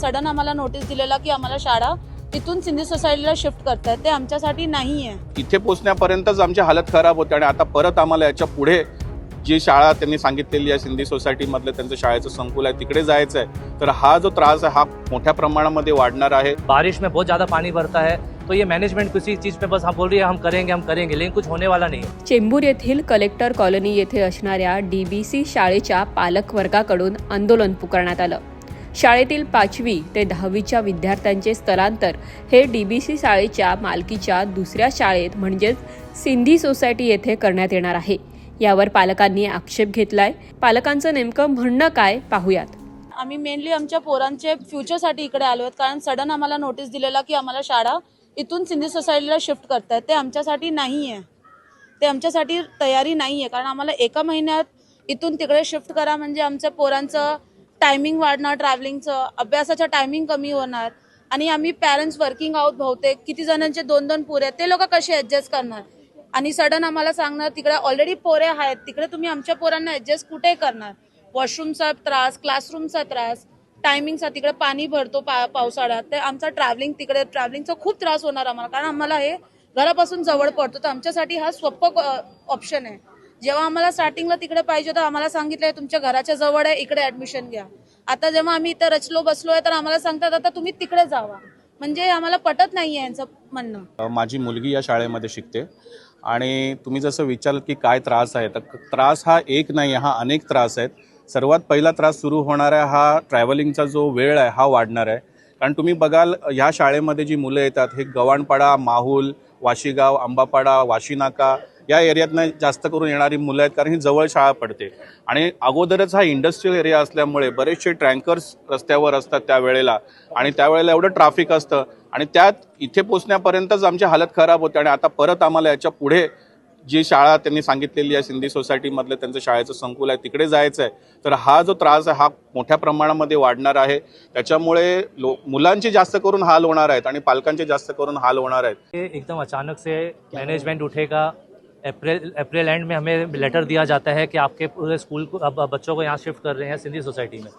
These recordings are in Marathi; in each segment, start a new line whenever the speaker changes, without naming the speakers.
सडन आम्हाला नोटीस दिलेला की आम्हाला शाळा इथून सिंधी सोसायटीला शिफ्ट करतायत. ते आमच्यासाठी नाही आहे
इथे पोचण्यापर्यंतच आमची हालत खराब होते आणि आता परत आम्हाला याच्यापुढे जी शाळा त्यांनी सांगितलेली आहे सिंधी सोसायटीमधलं त्यांचं शाळेचं संकुल आहे तिकडे जायचं आहे तर हा जो त्रास आहे हा मोठ्या प्रमाणामध्ये वाढणार आहे.
बारिश में बहुत ज़्यादा पानी भरता है तो ये मैनेजमेंट किसी चीज़ पे बस हम बोल रही है हम करेंगे हम करेंगे लेकिन कुछ होने वाला नहीं है।
चेंबूर येथील कलेक्टर कॉलनी येथे असणाऱ्या डीबीसी शाळेच्या पालक वर्गाकडून आंदोलन पुकारण्यात आलं. शाळेतील पाचवी ते दहावीच्या विद्यार्थ्यांचे स्थलांतर हे डीबीसी शाळेच्या मालकीच्या दुसऱ्या शाळेत म्हणजेच सिंधी सोसायटी येथे करण्यात येणार आहे. यावर पालकांनी आक्षेप घेतलाय. पालकांचं नेमकं म्हणणं काय पाहूयात.
आम्ही मेनली आमच्या पोरांचे फ्युचरसाठी इकडे आलो आहेत. कारण सडन आम्हाला नोटीस दिलेला की आम्हाला शाळा इथून सिंधी सोसायटीला शिफ्ट करतायत. ते आमच्यासाठी नाही आहे ते आमच्यासाठी तयारी नाही आहे कारण आम्हाला एका महिन्यात इथून तिकडे शिफ्ट करा म्हणजे आमच्या पोरांचं टायमिंग वाढणार ट्रॅव्हलिंगचं अभ्यासाचं टायमिंग कमी होणार. आणि आम्ही पॅरेंट्स वर्किंग आहोत बहुतेक किती जणांचे दोन दोन पोरे आहेत ते लोक कसे ॲडजस्ट करणार? आणि सडन आम्हाला सांगणार तिकडे ऑलरेडी पोरे आहेत तिकडे तुम्ही आमच्या पोरांना ॲडजस्ट कुठे करणार? वॉशरूमचा त्रास क्लासरूमचा त्रास टायमिंगचा तिकडे पाणी भरतो पा पावसाळ्यात तर आमचा ट्रॅव्हलिंग तिकडे ट्रॅव्हलिंगचा खूप त्रास होणार आम्हाला कारण आम्हाला हे घरापासून जवळ पडतो तर आमच्यासाठी हा सोपं ऑप्शन आहे. जेव्हा आम्हाला स्टार्टिंगला तिकडे पाहिजे होतं आम्हाला सांगितलंय तुमच्या घराच्या जवळ आहे इकडे ऍडमिशन घ्या. आता जेव्हा आम्ही इथं रचलो बसलोय तर आम्हाला सांगतात आता तुम्ही तिकडे जावा. म्हणजे आम्हाला पटत नाही आहे यांचं म्हणणं.
माझी मुलगी या शाळेमध्ये शिकते. आणि तुम्ही जसं विचारल की काय त्रास आहे तर त्रास हा एक नाही आहे हा अनेक त्रास आहेत. सर्वात पहिला त्रास सुरू होणारा हा ट्रॅव्हलिंगचा जो वेळ आहे हा वाढणार आहे. कारण तुम्ही बघाल ह्या शाळेमध्ये जी मुलं येतात हे गव्हाणपाडा माहूल वाशीगाव आंबापाडा वाशीनाका या एरियातनं जास्त करून येणारी मुलं आहेत कारण ही जवळ शाळा पडते. आणि अगोदरच हा इंडस्ट्रियल एरिया असल्यामुळे बरेचसे ट्रँकर्स रस्त्यावर असतात त्यावेळेला. आणि त्यावेळेला एवढं ट्रॅफिक असतं. आणि त्यात इथे पोचण्यापर्यंतच आमची हालत खराब होते. आणि आता परत आम्हाला याच्यापुढे जी शाळा त्यांनी सांगितलेली आहे सिंधी सोसायटीमधलं त्यांचं शाळेचं संकुल आहे तिकडे जायचं आहे तर हा जो त्रास आहे हा मोठ्या प्रमाणामध्ये वाढणार आहे. त्याच्यामुळे लो मुलांचे जास्त करून हाल होणार आहेत आणि पालकांचे जास्त करून हाल होणार आहेत.
एकदम अचानक से मॅनेजमेंट उठेगा. अप्रैल अप्रैल एंड में हमें लेटर दिया जाता है कि आपके पूरे स्कूल को, अब बच्चों को यहाँ शिफ्ट कर रहे हैं सिंधी सोसाइटी में।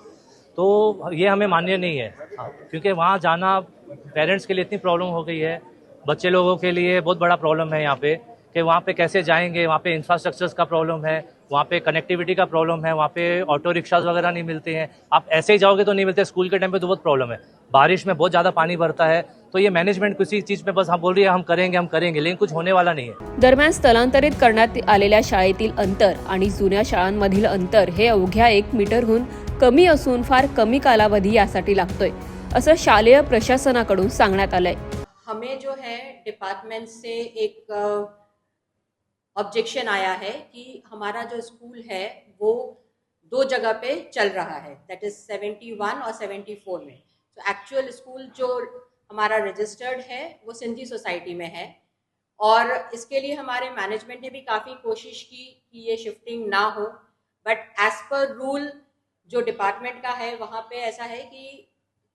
तो ये हमें मान्य नहीं है। क्योंकि वहाँ जाना पेरेंट्स के लिए इतनी प्रॉब्लम हो गई है। बच्चे लोगों के लिए बहुत बड़ा प्रॉब्लम है यहाँ पे, कि वहाँ पे कैसे जाएँगे, वहाँ पे इंफ्रास्ट्रक्चर्स का प्रॉब्लम है। वहाँ पे कनेक्टिविटी का प्रॉब्लम है वहाँ पे ऑटो रिक्शाज वगैरह नहीं मिलते हैं। आप ऐसे ही जाओगे तो नहीं मिलते स्कूल के टाइम पे तो बहुत प्रॉब्लम है। बारिश में बहुत ज़्यादा पानी भरता है तो ये मैनेजमेंट किसी चीज़ पे बस हम बोल रही है हम करेंगे हम करेंगे लेकिन कुछ होने वाला नहीं है।
दरम्यान स्थलांतरित करण्यात आलेल्या शाळेतील अंतर आणि जुन्या शाळांमधील अंतर हे अवघ्या एक मीटरहून कमी असून फार कमी कालावधी यासाठी लागतोय असं शालेय प्रशासनाकडून सांगण्यात आलंय.
हमें जो है डिपार्टमेंट से एक ऑब्जेक्शन आया है कि हमारा जो स्कूल है, वो दो जगह पे चल रहा है दैट इज़ 71 और 74 में। तो एक्चुअल स्कूल जो हमारा रजिस्टर्ड है, वो सिंधी सोसाइटी में है। और इसके लिए हमारे मैनेजमेंट ने भी काफ़ी कोशिश की कि ये शिफ्टिंग ना हो। बट एज पर रूल जो डिपार्टमेंट का है, वहाँ पे ऐसा है कि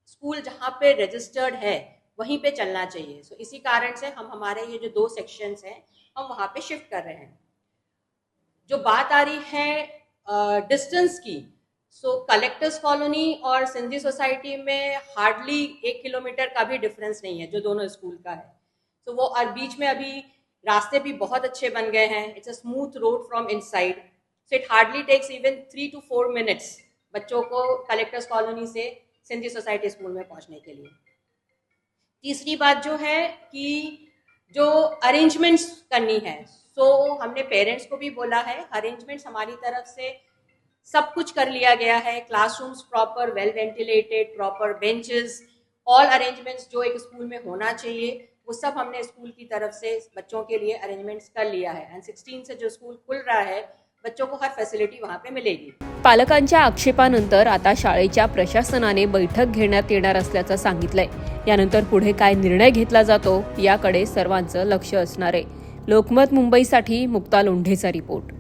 स्कूल जहाँ पे रजिस्टर्ड है वहीं पे चलना चाहिए। सो so, इसी कारण से हम हमारे ये जो दो सेक्शंस हैं हम वहाँ पे शिफ्ट कर रहे हैं। जो बात आ रही है डिस्टेंस uh, की सो कलेक्टर्स कॉलोनी और सिंधी सोसाइटी में हार्डली एक किलोमीटर का भी डिफरेंस नहीं है जो दोनों स्कूल का है। तो वो और बीच में अभी रास्ते भी बहुत अच्छे बन गए हैं। It's a smooth road from inside so it hardly takes even three two four minutes बच्चों को कलेक्टर्स कॉलोनी से सिंधी सोसाइटी स्कूल में पहुँचने के लिए। तीसरी बात जो है कि जो अरेंजमेंट्स करनी है सो हमने पेरेंट्स को भी बोला है अरेंजमेंट्स हमारी तरफ़ से सब कुछ कर लिया गया है classrooms proper well ventilated proper benches all arrangements जो एक स्कूल में होना चाहिए, वो सब हमने स्कूल की तरफ़ से बच्चों के लिए अरेंजमेंट्स कर लिया है। एंड सिक्सटीन से जो स्कूल खुल रहा है बच्चों को हर फैसिलिटी वहाँ पे मिलेगी।
पालकांच्या आक्षेपानंतर आता शाळेच्या प्रशासनाने बैठक घेण्यात येणार असल्याचं सांगितलंय. यानंतर पुढे काय निर्णय घेतला जातो याकडे सर्वांचं लक्ष असणार आहे. लोकमत मुंबईसाठी मुक्ता लोंढेचा रिपोर्ट.